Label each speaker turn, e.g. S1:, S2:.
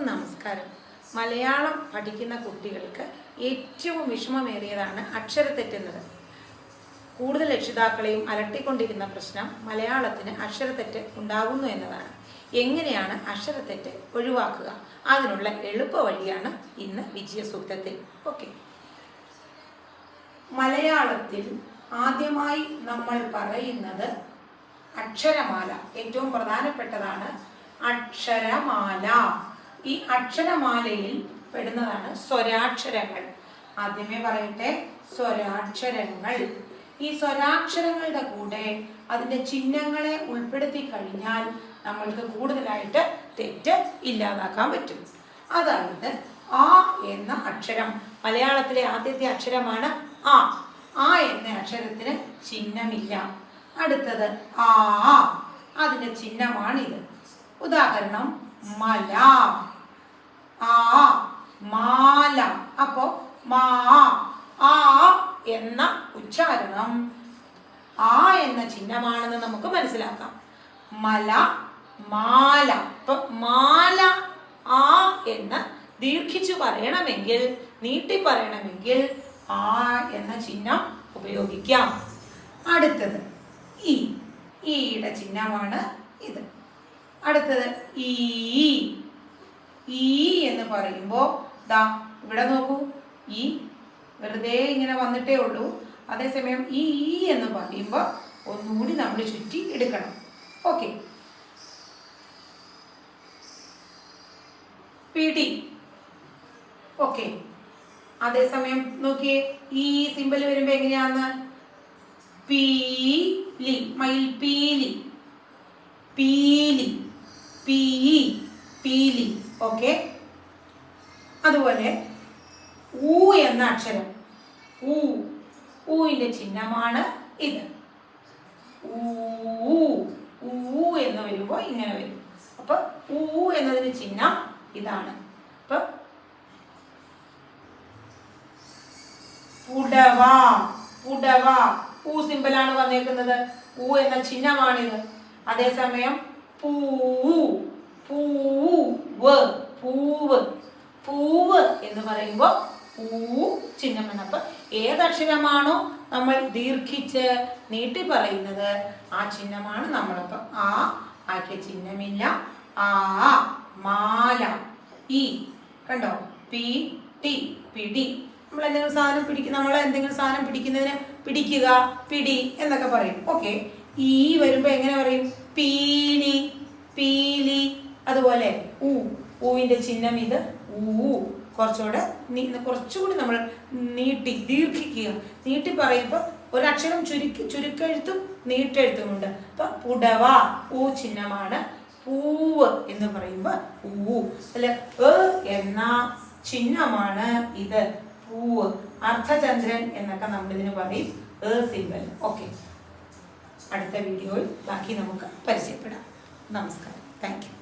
S1: എല്ലാവർക്കും നമസ്കാരം. മലയാളം പഠിക്കുന്ന കുട്ടികൾക്ക് ഏറ്റവും വിഷമമേറിയതാണ് അക്ഷരത്തെറ്റുന്നത്. കൂടുതൽ രക്ഷിതാക്കളെയും അലട്ടിക്കൊണ്ടിരിക്കുന്ന പ്രശ്നം മലയാളത്തിന് അക്ഷരത്തെറ്റ് ഉണ്ടാകുന്നു എന്നതാണ്. എങ്ങനെയാണ് അക്ഷരത്തെറ്റ് ഒഴിവാക്കുക? അതിനുള്ള എളുപ്പ വഴിയാണ് ഇന്ന് വിജയസൂക്തത്തിൽ. ഓക്കെ. മലയാളത്തിൽ ആദ്യമായി നമ്മൾ പറയുന്നത് അക്ഷരമാല. ഏറ്റവും പ്രധാനപ്പെട്ടതാണ് അക്ഷരമാല. ഈ അക്ഷരമാലയിൽ പെടുന്നതാണ് സ്വരാക്ഷരങ്ങൾ. ആദ്യമേ പറയട്ടെ സ്വരാക്ഷരങ്ങൾ. ഈ സ്വരാക്ഷരങ്ങളുടെ കൂടെ അതിന്റെ ചിഹ്നങ്ങളെ ഉൾപ്പെടുത്തി കഴിഞ്ഞാൽ നമ്മൾക്ക് കൂടുതലായിട്ട് തെറ്റ് ഇല്ലാതാക്കാൻ പറ്റും. അതായത് ആ എന്ന അക്ഷരം മലയാളത്തിലെ ആദ്യത്തെ അക്ഷരമാണ് ആ. ആ എന്ന അക്ഷരത്തിന് ചിഹ്നമില്ല. അടുത്തത് ആ. അതിന്റെ ചിഹ്നമാണിത്. ഉദാഹരണം മല. ആ മാല. അപ്പോ മാ ആ എന്ന ഉച്ചാരണം. ആ എന്ന ചിഹ്നമാണെന്ന് നമുക്ക് മനസ്സിലാക്കാം. മല മാല. മാല ആ എന്ന് ദീർഘിച്ചു പറയണമെങ്കിൽ നീട്ടി പറയണമെങ്കിൽ ആ എന്ന ചിഹ്നം ഉപയോഗിക്കാം. അടുത്തത് ഈ. ഈയുടെ ചിഹ്നമാണ് ഇത്. അടുത്തത് ഈ. ഈ എന്ന് പറയുമ്പോൾ ദാ ഇവിടെ നോക്കൂ. ഈ വെറുതെ ഇങ്ങനെ വന്നിട്ടേ ഉള്ളൂ. അതേസമയം ഈ ഈ എന്ന് പറയുമ്പോൾ ഒന്നുകൂടി നമ്മൾ ചുറ്റി എടുക്കണം. ഓക്കെ. പിടി ഓക്കെ. അതേസമയം നോക്കിയേ ഈ സിമ്പൽ വരുമ്പോ എങ്ങനെയാന്ന് പീലി മയിൽ പീലി. പീലി പീ പീലി ഓക്കെ അതുപോലെ ഊ എന്ന അക്ഷരം. ഊ. ഊവിന്റെ ചിഹ്നമാണ് ഇത്. ഊ ഊ എന്ന് വരുമ്പോൾ ഇങ്ങനെ വരും. അപ്പൊ ഊ എന്നതിന് ചിഹ്നം ഇതാണ്. അപ്പൊ പുടവ പുടവ. ഊ സിമ്പലാണ് വന്നേക്കുന്നത്. ഊ എന്ന ചിഹ്നമാണിത്. അതേസമയം പൂ പൂവ് പൂവ് പൂവ് എന്ന് പറയുമ്പോൾ ഊ ചിഹ്നമാണ് അപ്പൊ ഏതക്ഷരമാണോ നമ്മൾ ദീർഘിച്ച് നീട്ടി പറയുന്നത് ആ ചിഹ്നമാണ് നമ്മളപ്പം ആ ആക്കിയ ചിഹ്നമില്ല. ആ മാല. ഈ കണ്ടോ? പി ടി പിടി. നമ്മൾ എന്തെങ്കിലും സാധനം പിടിക്കുന്ന നമ്മൾ എന്തെങ്കിലും സാധനം പിടിക്കുന്നതിന് പിടിക്കുക പിടി എന്നൊക്കെ പറയും. ഓക്കെ. ഈ വരുമ്പോൾ എങ്ങനെ പറയും? പീലി പീലി. അതുപോലെ ഊ. ഊവിന്റെ ചിഹ്നം ഇത് ഊ കുറച്ചുകൂടെ നീ കുറച്ചുകൂടി നമ്മൾ നീട്ടി ദീർഘിക്കുക. നീട്ടി പറയുമ്പോൾ ഒരക്ഷരം ചുരുക്കി ചുരുക്കെഴുത്തും നീട്ടെഴുത്തുമുണ്ട്. അപ്പൊ പുടവ ഊ ചിഹ്നമാണ് പൂവ് എന്ന് പറയുമ്പോൾ ഊ. അല്ല എ എന്ന ചിഹ്നമാണ് ഇത് പൂവ്. അർദ്ധചന്ദ്രൻ എന്നൊക്കെ നമ്മൾ ഇതിന് പറയും. A symbol. ഓക്കെ. അടുത്ത വീഡിയോയിൽ ബാക്കി നമുക്ക് പരിചയപ്പെടാം. നമസ്കാരം. Thank you.